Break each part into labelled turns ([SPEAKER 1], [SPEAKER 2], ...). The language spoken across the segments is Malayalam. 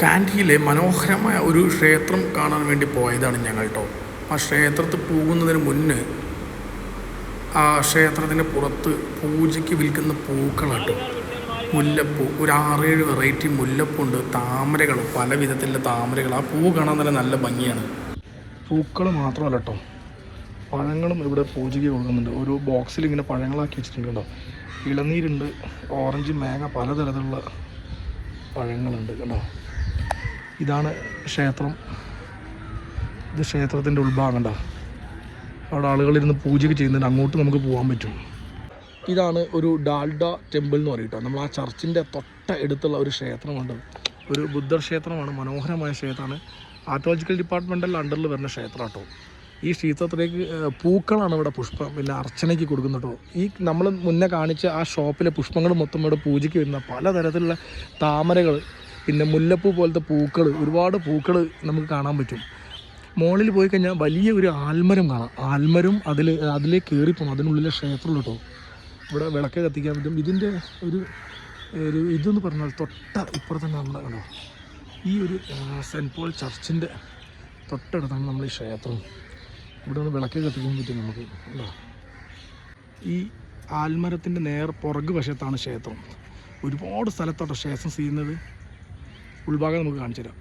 [SPEAKER 1] കാൻഡിയിലെ മനോഹരമായ ഒരു ക്ഷേത്രം കാണാൻ വേണ്ടി പോയതാണ് ഞങ്ങൾ കേട്ടോ ആ ക്ഷേത്രത്തിൽ പോകുന്നതിന് മുന്നേ ആ ക്ഷേത്രത്തിന്റെ പുറത്ത് പൂജയ്ക്ക് വിൽക്കുന്ന പൂക്കളാട്ടോ മുല്ലപ്പൂ ഒരു ആറേഴ് വെറൈറ്റി മുല്ലപ്പൂണ്ട് താമരകൾ പല വിധത്തിലുള്ള താമരകൾ. ആ പൂ കാണാൻ തന്നെ നല്ല ഭംഗിയാണ്. പൂക്കൾ മാത്രമല്ല കേട്ടോ പഴങ്ങളും ഇവിടെ പൂജയ്ക്ക് കൊടുക്കുന്നുണ്ട്. ഒരു ബോക്സിൽ ഇങ്ങനെ പഴങ്ങളാക്കി വെച്ചിട്ടുണ്ട് കേട്ടോ ഇളനീരുണ്ട് ഓറഞ്ച് മാങ്ങ പലതരത്തിലുള്ള പഴങ്ങളുണ്ട് കേട്ടോ ഇതാണ് ക്ഷേത്രം. ഇത് ക്ഷേത്രത്തിന്റെ ഉൾഭാഗം അവിടെ ആളുകളിരുന്ന് പൂജയൊക്കെ ചെയ്യുന്നുണ്ട്. അങ്ങോട്ട് നമുക്ക് പോകാൻ പറ്റും. ഇതാണ് ഒരു ഡാൽഡ ടെമ്പിൾ എന്ന് പറയും നമ്മൾ ആ ചർച്ചിന്റെ തൊട്ട എടുത്തുള്ള ഒരു ക്ഷേത്രമുണ്ട്. ഒരു ബുദ്ധ ക്ഷേത്രമാണ്. മനോഹരമായ ക്ഷേത്രമാണ് ആർട്ടോളജിക്കൽ ഡിപ്പാർട്ട്മെന്റൽ അണ്ടറിൽ വരുന്ന ക്ഷേത്രം കേട്ടോ. ഈ ക്ഷേത്രത്തിലേക്ക് പൂക്കളാണ് ഇവിടെ പുഷ്പം പിന്നെ അർച്ചനയ്ക്ക് കൊടുക്കുന്നത് കേട്ടോ. ഈ നമ്മൾ മുന്നേ കാണിച്ച ആ ഷോപ്പിലെ പുഷ്പങ്ങൾ മൊത്തം ഇവിടെ പൂജയ്ക്ക് വരുന്ന പലതരത്തിലുള്ള താമരകൾ പിന്നെ മുല്ലപ്പൂ പോലത്തെ പൂക്കൾ ഒരുപാട് പൂക്കൾ നമുക്ക് കാണാൻ പറ്റും. മോളിൽ പോയി കഴിഞ്ഞാൽ വലിയ ഒരു ആൽമരം കാണാം. ആൽമരം അതിൽ അതിലേക്ക് കയറിപ്പോകും അതിനുള്ളിലെ ക്ഷേത്രം കേട്ടോ ഇവിടെ വിളക്ക് കത്തിക്കാൻ പറ്റും. ഇതിന്റെ ഒരു ഒരു ഇതെന്ന് പറഞ്ഞാൽ തൊട്ട ഇപ്പുറത്ത് തന്നെ നമ്മുടെ കണ്ടോ? ഈ ഒരു സെന്റ് പോൾ ചർച്ചിന്റെ തൊട്ടടുത്താണ് നമ്മൾ ഈ ക്ഷേത്രം. ഇവിടെ നിന്ന് വിളക്ക് കത്തിക്കാൻ പറ്റും നമുക്ക് കണ്ടോ? ഈ ആൽമരത്തിന്റെ നേർ പുറകു വശത്താണ് ക്ഷേത്രം. ഒരുപാട് സ്ഥലത്തോട്ടോ ക്ഷേത്രം ചെയ്യുന്നത്. ഉൾഭാഗം നമുക്ക് കാണിച്ചു തരാം.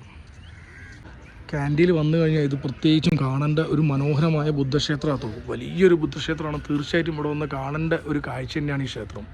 [SPEAKER 1] ക്യാന്റീനിൽ വന്നു കഴിഞ്ഞാൽ ഇത് പ്രത്യേകിച്ചും കാണേണ്ട ഒരു മനോഹരമായ ബുദ്ധക്ഷേത്രമാണ് വലിയൊരു ബുദ്ധക്ഷേത്രമാണ്. തീർച്ചയായിട്ടും ഇവിടെ വന്ന് കാണേണ്ട ഒരു കാഴ്ച തന്നെയാണ് ഈ ക്ഷേത്രം.